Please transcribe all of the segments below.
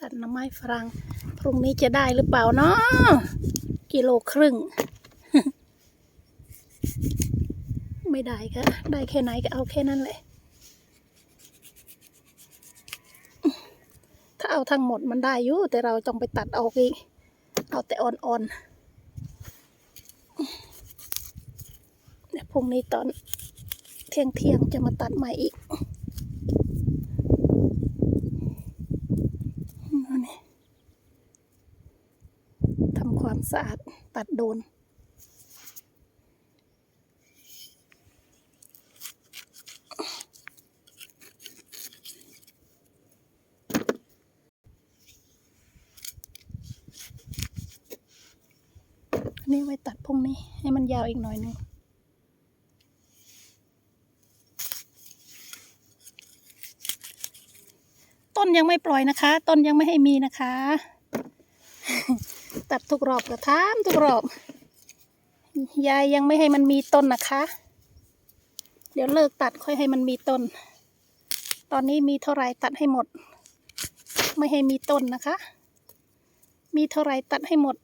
ตัดหน้ำไม้ฝรั่งพรุ่งนี้จะได้หรือเปล่าเนาะกิโลครึ่ง ไม่ได้ก็ได้แค่ไหนก็เอาแค่นั้นแหละ ถ้าเอาทั้งหมดมันได้อยู่แต่เราต้องไปตัดออกอีก เอาแต่อ่อนๆเดี๋ยวพรุ่งนี้ตอนเที่ยงเที่ยงๆจะมาตัดใหม่อีกนี่ทำความ สะอาดตัดโดนนนี้ไว้ตัดพรุ่งนี้ ให้มันยาวอีกหน่อยหนึงต้นยังไม่ปล่อยนะคะ ต้นยังไม่ให้มีนะคะ ตัดทุกรอบก็ทามทุกรอบ ยายยังไม่ให้มันมีต้นนะคะ เดี๋ยวเลิกตัดค่อยให้มันมีต้น ตอนนี้มีเท่าไรตัดให้หมด ไม่ให้มีต้นนะคะ มีเท่าไรตัดให้หมด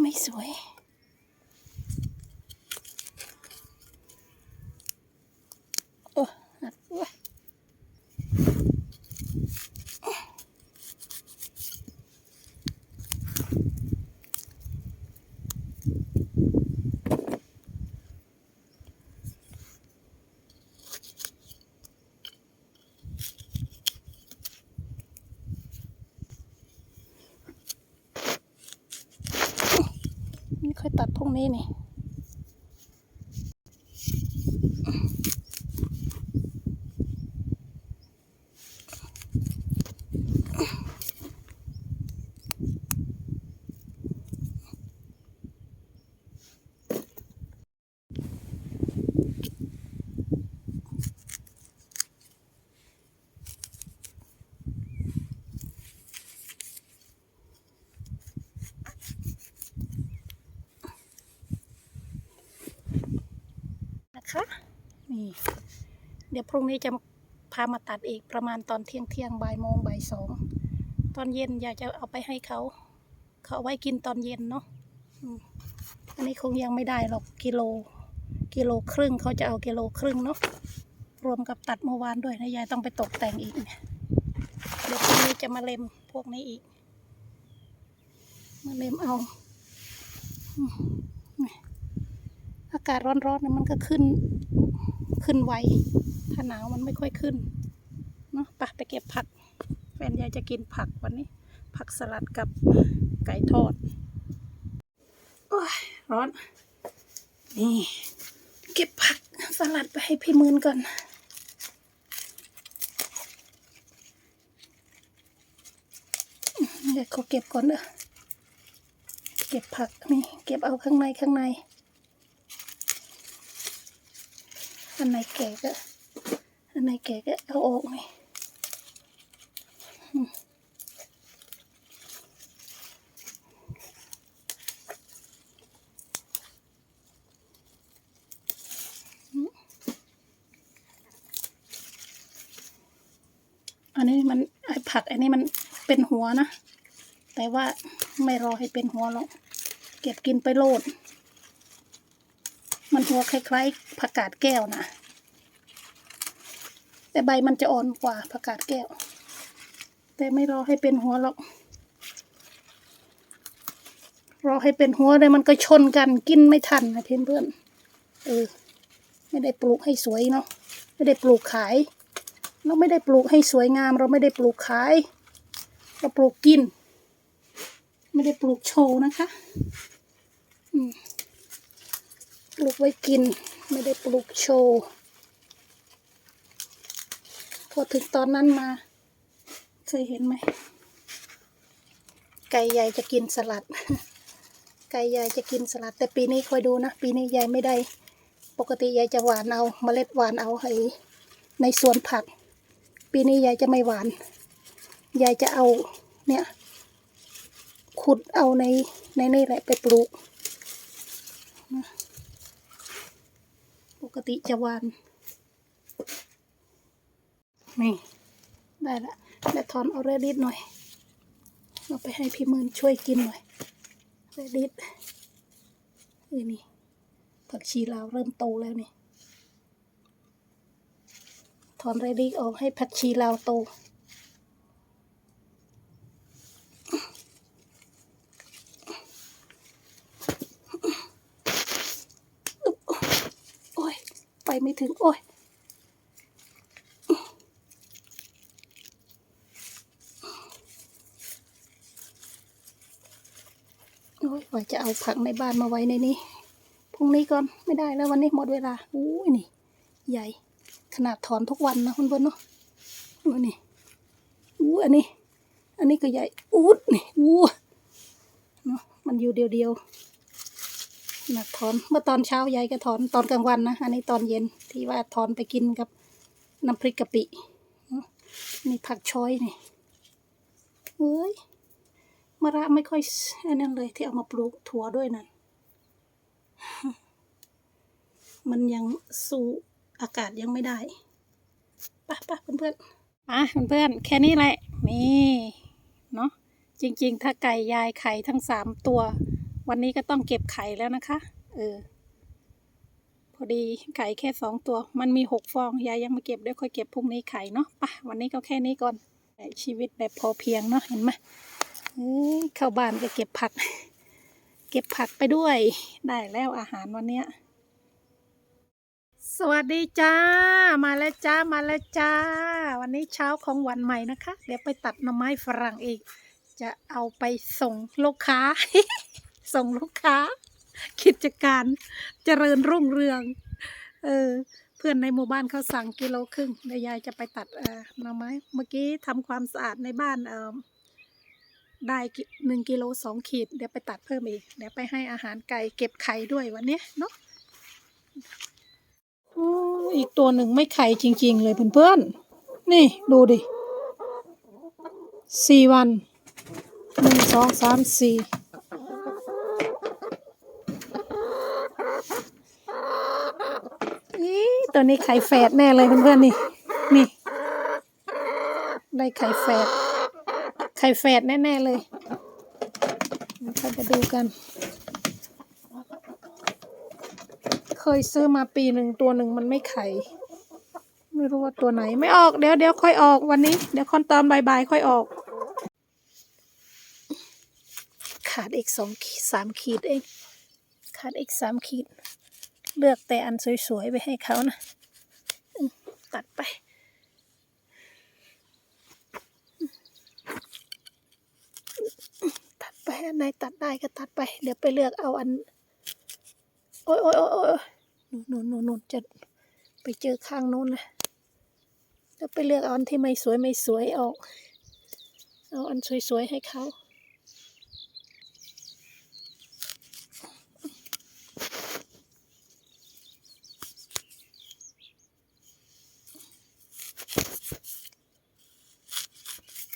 ไม่สวย โอ้หักเว้ยนี่ค่อยตัด พวกนี้นี่ นะคะ นี่ เดี๋ยวพรุ่งนี้จะพามาตัดอีกประมาณตอนเที่ยงเที่ยงบ่ายโมงบ่ายสองตอนเย็นอยากจะเอาไปให้เขา เขาไว้กินตอนเย็นเนาะอันนี้คงยังไม่ได้หรอกกิโล กิโลครึ่งเขาจะเอากิโลครึ่งเนาะรวมกับตัดเมื่อวานด้วยนะยายต้องไปตกแต่งอีกเดี๋ยวพรุ่งนี้จะมาเล็มพวกนี้อีก มาเล็มเอาอากาศร้อนๆนี่ยมันก็ขึ้น ขึ้นไว ถ้าหนาวมันไม่ค่อยขึ้น เนาะไปไปเก็บผัก แฟนยายจะกินผักวันนี้ ผักสลัดกับไก่ทอด โอ้ย ร้อน นี่ เก็บผักสลัดไปให้พี่มืนก่อนเดี๋ยวเขาเก็บก่อนเด้อเก็บผักนี่ เก็บเอาข้างในข้างใน อันไหนแก่ก็อันไหนแก่ก็เอาออกนี่อืมอืมอันนี้มันไอผักอันนี้มันเป็นหัวนะ แต่ว่าไม่รอให้เป็นหัวหรอก เก็บกินไปโลด มันหัวคล้ายๆผักกาดแก้วนะ แต่ใบมันจะอ่อนกว่าผักกาดแก้ว แต่ไม่รอให้เป็นหัวหรอก รอให้เป็นหัวเลยมันก็ชนกันกินไม่ทันนะเพื่อนเพื่อนๆเออ ไม่ได้ปลูกให้สวยเนาะไม่ได้ปลูกขายเราไม่ได้ปลูกให้สวยงาม เราไม่ได้ปลูกขาย เราปลูกกิน ไม่ได้ปลูกโชว์นะคะอืมปลูกไว้กิน ไม่ได้ปลูกโชว์ พอถึงตอนนั้นมาเคยเห็นไหม ไก่ใหญ่จะกินสลัด ไก่ใหญ่จะกินสลัด แต่ปีนี้คอยดูนะ ปีนี้ยายไม่ได้ ปกติยายจะหวานเอาเมล็ดหวานเอาให้ในสวนผัก ปีนี้ยายจะไม่หวาน ยายจะเอาเนี่ยขุดเอาในในนี่แหละไปปลูกเกติจะหวาน นี่ได้ละแล้วถอนเอาเรดิตหน่อยเอาไปให้พี่มื่นช่วยกินหน่อย เรดิตเออนี่ผักชีลาวเริ่มโตแล้วนี่ ถอนเรดิตออกให้ผักชีลาวโตโอ้ยไปไม่ถึง โอ้ย โอ้ย ว่าจะเอาผักในบ้านมาไว้ในนี้พรุ่งนี้ก่อนไม่ได้แล้ววันนี้หมดเวลาอู้นี่ ใหญ่ ขนาดถอนทุกวันนะคุณเพื่อนเนาะดูนี่อู้อันนี้ อันนี้ก็ใหญ่อู้นี่อู้เนาะมันอยู่เดียวๆขนาดถอนเมื่อตอนเช้ายายก็ถอนตอนกลางวันนะอันนี้ตอนเย็นที่ว่าถอนไปกินกับน้ำพริกกะปิเนาะนี่ผักช้อยนี่เอ้ย มะระไม่ค่อยอันนั้นเลยที่เอามาปลูกถั่วด้วยนั่นมันยังสู้อากาศยังไม่ได้ไปะปะเพื่อนๆอะเพื่อนๆแค่นี้แหละ นี่เนาะจริง ๆ ถ้าไก่ยายไข่ทั้งสามตัว วันนี้ก็ต้องเก็บไข่แล้วนะคะ เออ พอดีไข่แค่สองตัว มันมีหกฟอง ยายยังม่เก็บเดี๋ยวค่อยเก็บพรุ่งนี้ไข่เนาะไปะวันนี้ก็แค่นี้ก่อนชีวิตแบบพอเพียงเนาะเห็นไหม เข้าบ้านก็เก็บผัก เก็บผักไปด้วย ได้แล้วอาหารวันเนี้ย สวัสดีจ้า มาแล้วจ้า มาแล้วจ้า วันนี้เช้าของวันใหม่นะคะ เดี๋ยวไปตัดหน่อไม้ฝรั่งอีก จะเอาไปส่งลูกค้า ส่งลูกค้า กิจการเจริญรุ่งเรือง เออเพื่อนในหมู่บ้านเขาสั่งกิโลครึ่งเดี๋ยวยายจะไปตัดเอ่อหน่อไม้ เมื่อกี้ทำความสะอาดในบ้านเอ่อ ได้หนึ่งกิโลสองขีด เดี๋ยวไปตัดเพิ่มอีก เดี๋ยวไปให้อาหารไก่เก็บไข่ด้วยวันนี้เนาะอีกตัวหนึ่งไม่ไข่จริง ๆ เลยเพื่อนๆ นี่ดูดิสี่วันหนึ่งสองสามสี่อีตัวนี้ไข่แฝดแน่เลยเพื่อนๆนี่ นี่ ได้ไข่แฝด ไข่แฝดแน่ ๆ เลยเราจะดูกัน เคยซื้อมาปีหนึ่งตัวหนึ่งมันไม่ไข่ ไม่รู้ว่าตัวไหนไม่ออกเดี๋ยวเดี๋ยวค่อยออกวันนี้ เดี๋ยวคอนตอนบายๆค่อยออก ขาดอีกสองสามขีดเอง ขาดอีกสามขีด เลือกแต่อันสวยๆไปให้เขานะ ตัดไป ตัดไป อันไหนตัดได้ก็ตัดไป เดี๋ยวไปเลือกเอาอัน โอ้ยโอ้ยโอ้ยโอ้ยนู่นนู่นนู่นจะไปเจอข้างนู้นนะเดี๋ยวไปเลือกเอาอันที่ไม่สวยไม่สวยออก เอาอันสวยๆให้เขา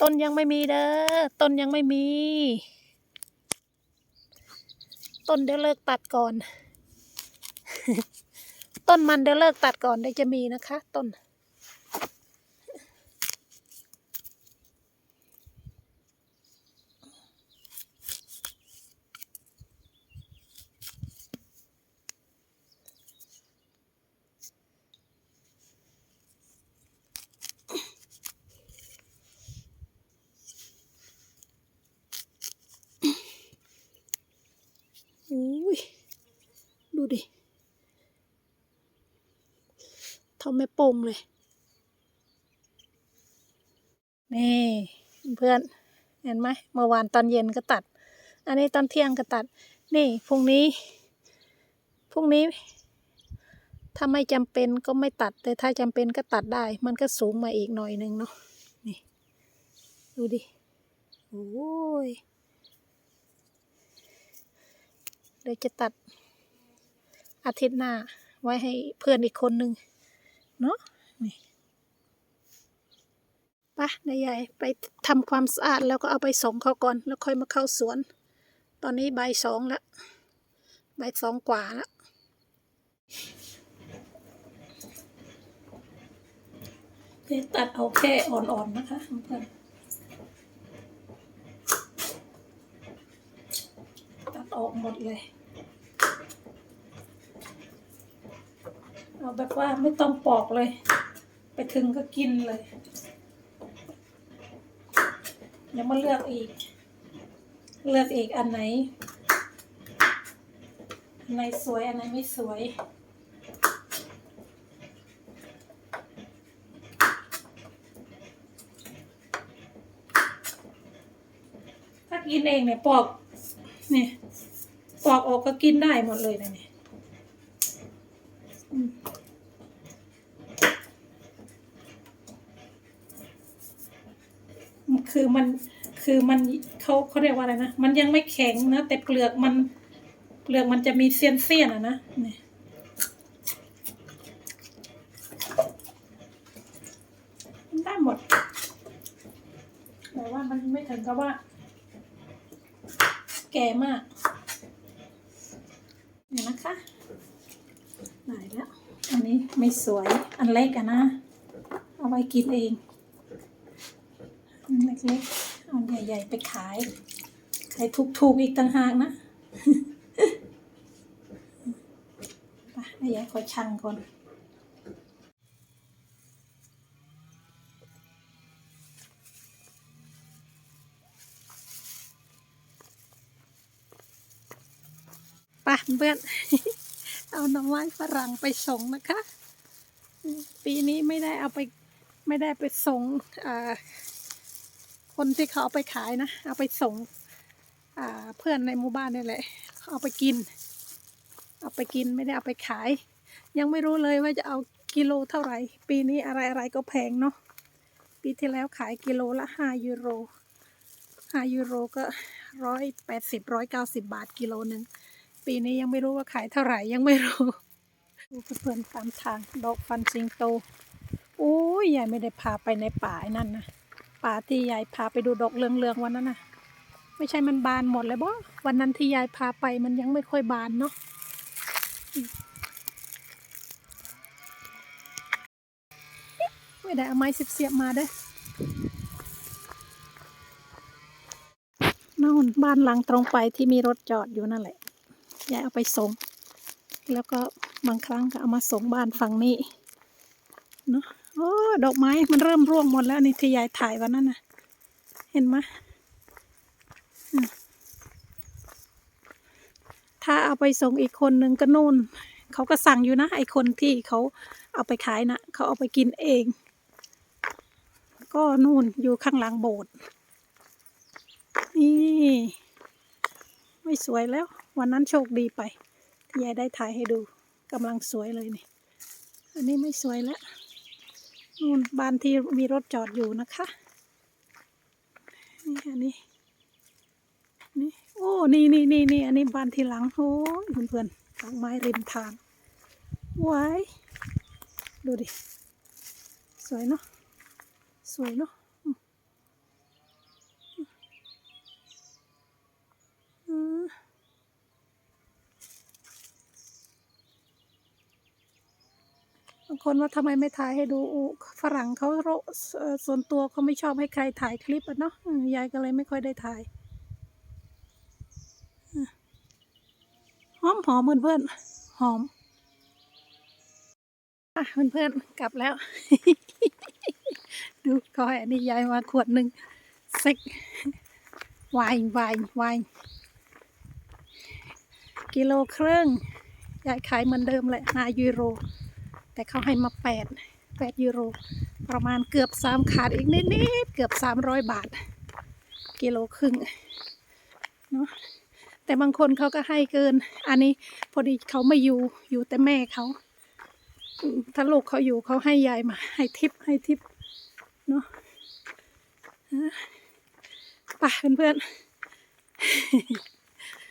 ต้นยังไม่มีเด้อ ต้นยังไม่มี ต้นเดี๋ยวเลิกตัดก่อน ต้นมันเดี๋ยวเลิกตัดก่อนเดี๋ยวจะมีนะคะ ต้น อุ้ย ดิ เท่าแม่โป่งเลย นี่เพื่อน เห็นไหมเมื่อวานตอนเย็นก็ตัด อันนี้ตอนเที่ยงก็ตัด นี่พรุ่งนี้ พรุ่งนี้ ถ้าไม่จำเป็นก็ไม่ตัด แต่ถ้าจำเป็นก็ตัดได้ มันก็สูงมาอีกหน่อยหนึ่งเนาะ นี่ ดูดิ โอ้ยเดี๋ยวจะตัด อาทิตย์หน้า ไว้ให้เพื่อนอีกคนหนึ่งเนาะนี่ปะนายใหญ่ไปทำความสะอาดแล้วก็เอาไปส่งเขาก่อน แล้วค่อยมาเข้าสวน ตอนนี้ใบสองละใบสองกว่าละตัดเอาแค่อ่อนๆนะคะเพื่อนตัดออกหมดเลย เอาแบบว่าไม่ต้องปอกเลย ไปถึงก็กินเลยเดี๋ยวมาเลือกอีก เลือกอีกอันไหนอันไหนสวยอันไหนไม่สวยถ้ากินเองเนี่ยปอกเนี่ยปอกออกก็กินได้หมดเลยนะเนี่ย คือมันคือมันเขาเขาเรียกว่าอะไรนะมันยังไม่แข็งนะแต่เปลือกมันเปลือกมันจะมีเสี้ยนเสี้ยนๆอะนะเนี่ยได้หมดแต่ว่ามันไม่ถึงกับว่า แก่มากเนี่ยนะคะไหนแล้วอันนี้ไม่สวยอันเล็กอะนะ เอาไว้กินเอง เล็กๆเอาใหญ่ๆไปขาย ขายถูกๆอีกต่างหากนะไปให้ยายคอยชั่งก่อนไปเพื่อนเอาหน่อไม้ฝรั่งไปส่งนะคะ ปีนี้ไม่ได้เอาไปไม่ได้ไปส่งอ่า คนที่เขาเอาไปขายนะ เอาไปส่งเพื่อนในหมู่บ้านนี่แหละเขาเอาไปกิน เอาไปกินไม่ได้เอาไปขาย ยังไม่รู้เลยว่าจะเอากิโลเท่าไหร่ ปีนี้อะไรอะไรก็แพงเนาะปีที่แล้วขายกิโลละห้ายูโรห้ายูโรก็ร้อยแปดสิบร้อยเก้าสิบบาทกิโลหนึ่งปีนี้ยังไม่รู้ว่าขายเท่าไหร่ยังไม่รู้ดูเพื่อนตามทางดอกฟันสิงโตโอ้ยยายไม่ได้พาไปในป่านั่นนะ ป่าที่ยายพาไปดูดอกเรืองๆวันนั้นน่ะ ไม่ใช่มันบานหมดเลยบ่วันนั้นที่ยายพาไปมันยังไม่ค่อยบานเนาะไม่ได้เอาไม้เสียบๆมาเด้อนู่นบ้านหลังตรงไปที่มีรถจอดอยู่นั่นแหละยายเอาไปส่ง แล้วก็บางครั้งก็เอามาส่งบ้านฝั่งนี้เนาะ โอ้ดอกไม้มันเริ่มร่วงหมดแล้วนี่ที่ยายถ่ายวันนั้นนะเห็นไหมถ้าเอาไปส่งอีกคนนึงก็นู่น เขาก็สั่งอยู่นะไอคนที่เขาเอาไปขายนะเขาเอาไปกินเอง ก็นู่นอยู่ข้างหลังโบสถ์นี่ ไม่สวยแล้ว วันนั้นโชคดีไปยายได้ถ่ายให้ดูกำลังสวยเลยนี่ อันนี้ไม่สวยแล้ว นู่นบ้านที่มีรถจอดอยู่นะคะ นี่อันนี้นี่โอ้นี่นี่นี่นี่อันนี้บ้านที่หลังโอ้เพื่อนๆดอกไม้ริมทางว้ายดูดิ สวยเนาะสวยเนาะอืมอืม บางคนว่าทำไมไม่ถ่ายให้ดูฝรั่งเขาโรเอ่อส่วนตัวเขาไม่ชอบให้ใครถ่ายคลิปอะเนาะยายก็เลยไม่ค่อยได้ถ่ายหอมหอมเพื่อนเพื่อนๆหอมอะเพื่อนเพื่อนๆกลับแล้ว ดูเขาให้อันนี้ยายมาขวดหนึ่งเซ็กวายไวน์ไวน์กิโลครึ่งยายขายเหมือนเดิมเลยห้ายูโร แต่เขาให้มาแปดแปดยูโร ประมาณเกือบสามขาดอีกนิดนิดๆเกือบสามร้อยบาท กิโลครึ่งเนาะแต่บางคนเขาก็ให้เกิน อันนี้พอดีเขาไม่อยู่อยู่แต่แม่เขาถ้าลูกเขาอยู่เขาให้ยายมา ให้ทิปให้ทิปเนาะอะไปเพื่อนๆ